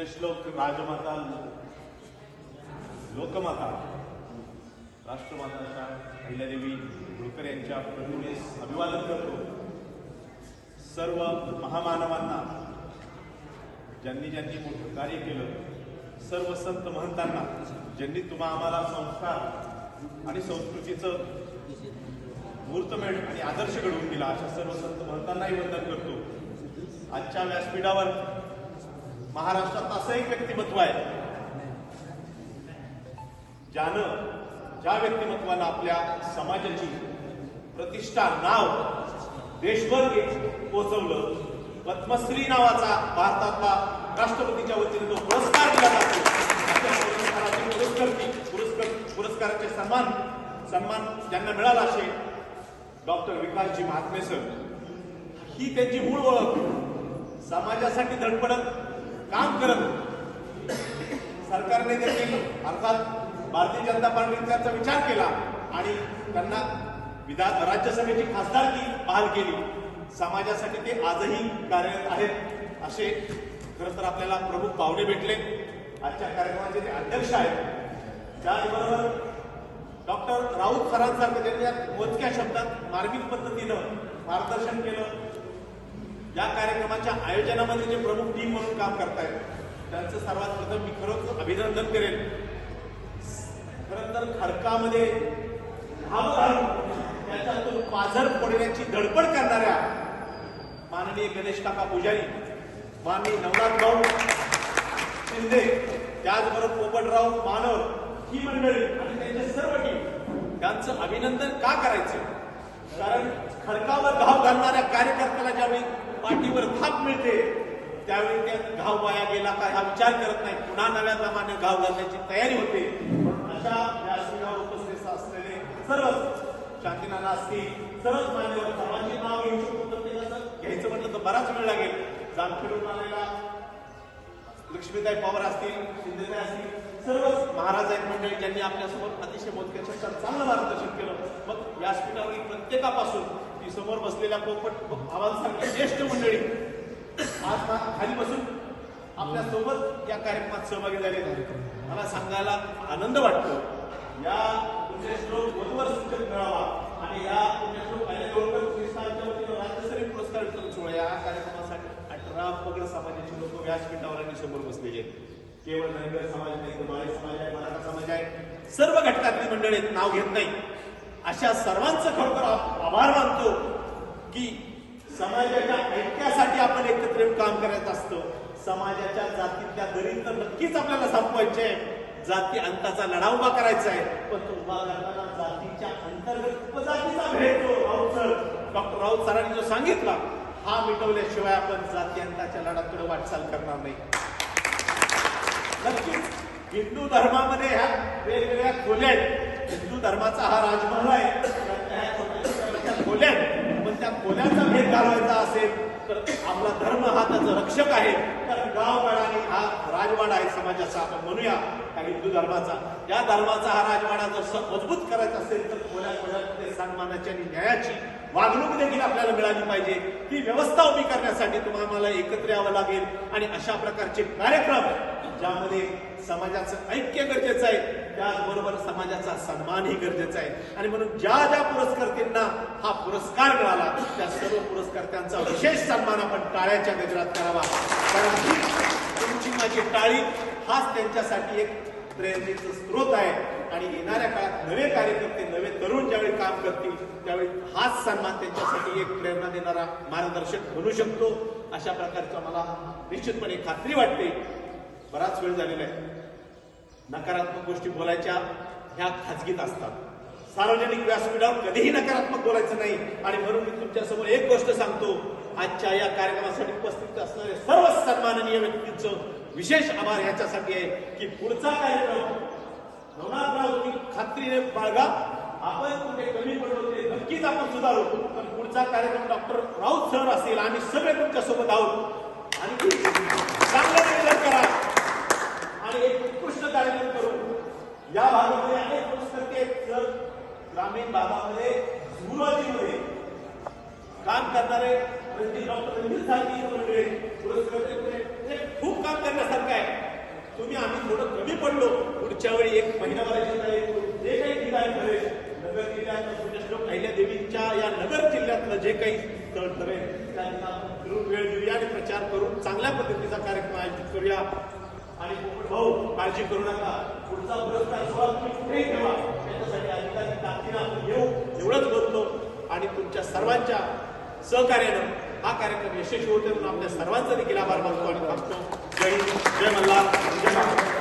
पुण्यश्लोक राजमाता लोकमाता. राष्ट्रमाताच्या अहिल्यादेवी होळकर यांच्या प्रतिमेस अभिवादन करतो. सर्व महामानवांना ज्यांनी ज्यांनी मोठं कार्य केलं सर्व संत महंतांना ज्यांनी तुम्हा आम्हाला संस्कार आणि संस्कृतीचं मूर्तमेळ आणि आदर्श घडवून दिला अशा सर्व संत महंतांनाही वंदन करतो. आजच्या व्यासपीठावर महाराष्ट्रात असं एक व्यक्तिमत्व आहे. ज्यानं ज्या व्यक्तिमत्वानं आपल्या समाजाची प्रतिष्ठा नाव देशभर पोहोचवलं पद्मश्री नावाचा भारतातला राष्ट्रपतीच्या वतीने जो पुरस्कार दिला जातो. पुरस्कार पुरस्काराचे सन्मान सन्मान ज्यांना मिळाला असे डॉक्टर विकासजी महात्मे सर. ही त्यांची मूळ ओळख. समाजासाठी धडपडत काम करत. सरकारने देखील अर्थात भारतीय जनता पार्टीने त्यांचा विचार केला आणि त्यांना विधान राज्यसभेची खासदारकी बहाल केली. समाजासाठी ते आजही कार्यरत आहेत असे खरं तर आपल्याला प्रमुख पाहुणे भेटले. आजच्या कार्यक्रमाचे ते अध्यक्ष आहेत त्याचबरोबर डॉक्टर राऊत सरांसारखं त्यांनी मोजक्या शब्दात मार्मिक पद्धतीनं मार्गदर्शन केलं. या कार्यक्रमाच्या आयोजनामध्ये जे प्रमुख टीम म्हणून काम करतायत त्यांचं सर्वात प्रथम मी खरंच अभिनंदन करेन. खरं तर खडकामध्ये त्याच्यातून पाझर फोडण्याची धडपड करणाऱ्या माननीय गणेश काका पुजारी माननीय नवनाथ भाऊ शिंदे त्याचबरोबर पोपटराव मानव ही मंडळी आणि त्यांचे सर्व टीम त्यांचं अभिनंदन का करायचं? कारण खडकावर घाव घालणाऱ्या कार्यकर्त्याला ज्यावेळी पाठीवर थाप मिळते त्यावेळी त्या घाव वाया गेला काय हा विचार करत नाही. पुन्हा नव्या दमाने घाव घालण्याची तयारी होते. अशा व्यासपीठावर उपस्थित असलेले सर्वच शांतीनाना असतील सर्वच मान्यवर सर्वांची नाव घेऊ शकतो घ्यायचं म्हटलं तर बराच वेळ लागेल. जामखेडून आलेला लक्ष्मीताई पवार असतील शिंदेताई असतील सर्वच महाराज आहेत मंडळी ज्यांनी आपल्यासमोर अतिशय मोजक्या शब्दात चांगलं मार्गदर्शन केलं. मग व्यासपीठावरील प्रत्येकापासून ती समोर बसलेल्या पोपट आव्हानसारखी ज्येष्ठ मंडळी आज खाली बसून आपल्यासोबत या कार्यक्रमात सहभागी झाले मला सांगायला आनंद वाटतो. या पुण्यश्लोक वधूवर सूचक मिळावा आणि या पुण्यश्लोक अनेक राज्यस्तरीय पुरस्कार सोहळा या कार्यक्रमाचा अठरा वगैरे समाजाचे लोक व्यासपीठावर आणि समोर बसलेले आहेत. केवळ धनगर समाज नाही तर माळी समाज आहे मराठा समाज आहे. सर्व घटकातली मंडळी नाव घेत नाही. अशा सर्वांचं खरोखर आभार मानतो की समाजाच्या ऐक्यासाठी आपण एकत्र येऊन काम करायचं असतं. समाजाच्या जातीतल्या दरिद्र तर नक्कीच आपल्याला संपवायचे आहे. जाती अंताचा लढा उभा करायचा आहे. पण तो उभा करताना जातीच्या अंतर्गत उपजातीचा भेटतो राऊत सर डॉक्टर राऊत सरांनी जो सांगितला हा मिटवल्याशिवाय आपण जातीयंताच्या लढ्याकडे वाटचाल करणार नाही. नक्कीच हिंदू धर्मामध्ये ह्या वेगवेगळ्या खोल्या आहेत हिंदू धर्माचा हा राजमहल आहे त्याच्या खोल्या आहेत पण त्या खोल्यांचा भेद घालवायचा असेल तर आपला धर्म हा त्याचा रक्षक आहे. तर गावगाडा हा राजवाडा आहे समाजाचा आपण म्हणूया त्या हिंदू धर्माचा. या धर्माचा हा राजवाडा जर मजबूत करायचा असेल तर खोल्या खोल्यामध्ये सन्मानाची आणि न्यायाची वागणूक देखील आपल्याला मिळाली पाहिजे. ही व्यवस्था उभी करण्यासाठी तुम्हाला एकत्र यावं लागेल. आणि अशा प्रकारचे कार्यक्रम ज्यामध्ये समाजाचं ऐक्य गरजेचं आहे त्याचबरोबर समाजाचा सन्मानही गरजेचा आहे. आणि म्हणून ज्या ज्या पुरस्कर्त्यांना हा पुरस्कार मिळाला त्या सर्व पुरस्कर्त्यांचा विशेष सन्मान आपण टाळ्याच्या गजरात करावा. कारण ही तुमची माझी टाळी हाच त्यांच्यासाठी एक प्रेरणेचं स्रोत आहे. आणि येणाऱ्या काळात नवे कार्यकर्ते नवे तरुण ज्यावेळी काम करतील त्यावेळी हाच सन्मान त्यांच्यासाठी एक प्रेरणा देणारा मार्गदर्शक बनू शकतो. अशा प्रकारचा मला निश्चितपणे खात्री वाटते. बराच वेळ झालेला आहे. नकारात्मक गोष्टी बोलायच्या ह्या खाजगीत असतात. सार्वजनिक व्यासपीठावर कधीही नकारात्मक बोलायचं नाही. आणि म्हणून मी तुमच्यासमोर एक गोष्ट सांगतो. आजच्या या कार्यक्रमासाठी उपस्थित असणारे सर्व सन्माननीय व्यक्तींचं विशेष आभार ह्याच्यासाठी आहे की पुढचा कार्यक्रम तुम्ही खात्रीने बाळगा. आपण कुठे कमी पडलो ते नक्कीच आपण सुधारू. पण पुढचा कार्यक्रम डॉक्टर राऊत सर असेल आम्ही सगळे तुमच्यासोबत आहोत. आणि चांगलं निवेदन करा. आणि एक उत्कृष्ट कार्यक्रम करू. या भागामध्ये अनेक पुस्तके जर ग्रामीण भागामध्ये सुरुवातीमध्ये काम करणारे डॉक्टर रणजित हे खूप काम करण्यासारखं आहे. तुम्ही आम्ही थोडं कमी पडलो. पुढच्या वेळी एक महिनाभराची तयारी करू. जे काही ठिकाण ठरेल नगर जिल्ह्यात अहिल्या देवींच्या या नगर जिल्ह्यातलं जे काही स्थळ ठरेल त्यांना फिरून वेळ देऊया आणि प्रचार करून चांगल्या पद्धतीचा कार्यक्रम आयोजित करूया. आणि भाऊ काळजी करू नका. पुढचा पुरस्कार सोहळा तुम्ही कुठेही ठेवा. त्याच्यासाठी अधिकारी ताकदीनं आपण येऊ. एवढंच बोलतो. आणि तुमच्या सर्वांच्या सहकार्यानं हा कार्यक्रम यशस्वी होते म्हणून आपल्या सर्वांचा देखील आभार मानतो आणि थांबतो. जय हिंद जय मल्हार जय महाराष्ट्र